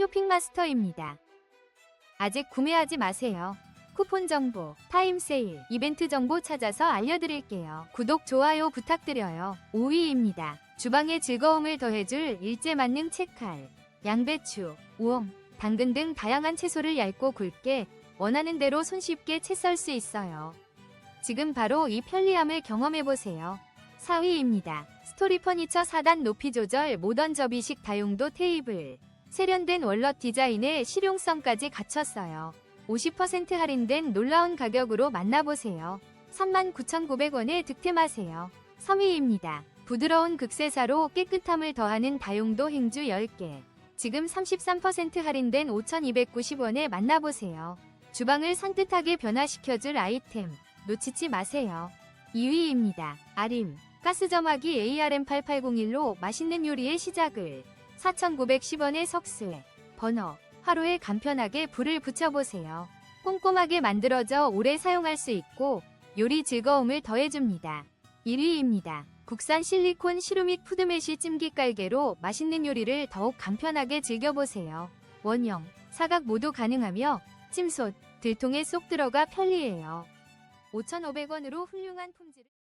쇼핑마스터입니다. 아직 구매하지 마세요. 쿠폰 정보, 타임 세일, 이벤트 정보 찾아서 알려드릴게요. 구독, 좋아요 부탁드려요. 5위입니다. 주방의 즐거움을 더해줄 일제 만능 채칼, 양배추, 우엉, 당근 등 다양한 채소를 얇고 굵게 원하는 대로 손쉽게 채 썰 수 있어요. 지금 바로 이 편리함을 경험해보세요. 4위입니다. 스토리 퍼니처 4단 높이 조절 모던 접이식 다용도 테이블. 세련된 월넛 디자인에 실용성까지 갖췄어요. 50% 할인된 놀라운 가격으로 만나보세요. 39,900원에 득템하세요. 3위입니다. 부드러운 극세사로 깨끗함을 더하는 다용도 행주 10개. 지금 33% 할인된 5,290원에 만나보세요. 주방을 산뜻하게 변화시켜줄 아이템. 놓치지 마세요. 2위입니다. 아림. 가스점화기 ARM8801로 맛있는 요리의 시작을 4,910원의 석쇠, 버너, 화로에 간편하게 불을 붙여보세요. 꼼꼼하게 만들어져 오래 사용할 수 있고 요리 즐거움을 더해줍니다. 1위입니다. 국산 실리콘 시루믹 푸드메시 찜기 깔개로 맛있는 요리를 더욱 간편하게 즐겨보세요. 원형, 사각 모두 가능하며 찜솥, 들통에 쏙 들어가 편리해요. 5,500원으로 훌륭한 품질을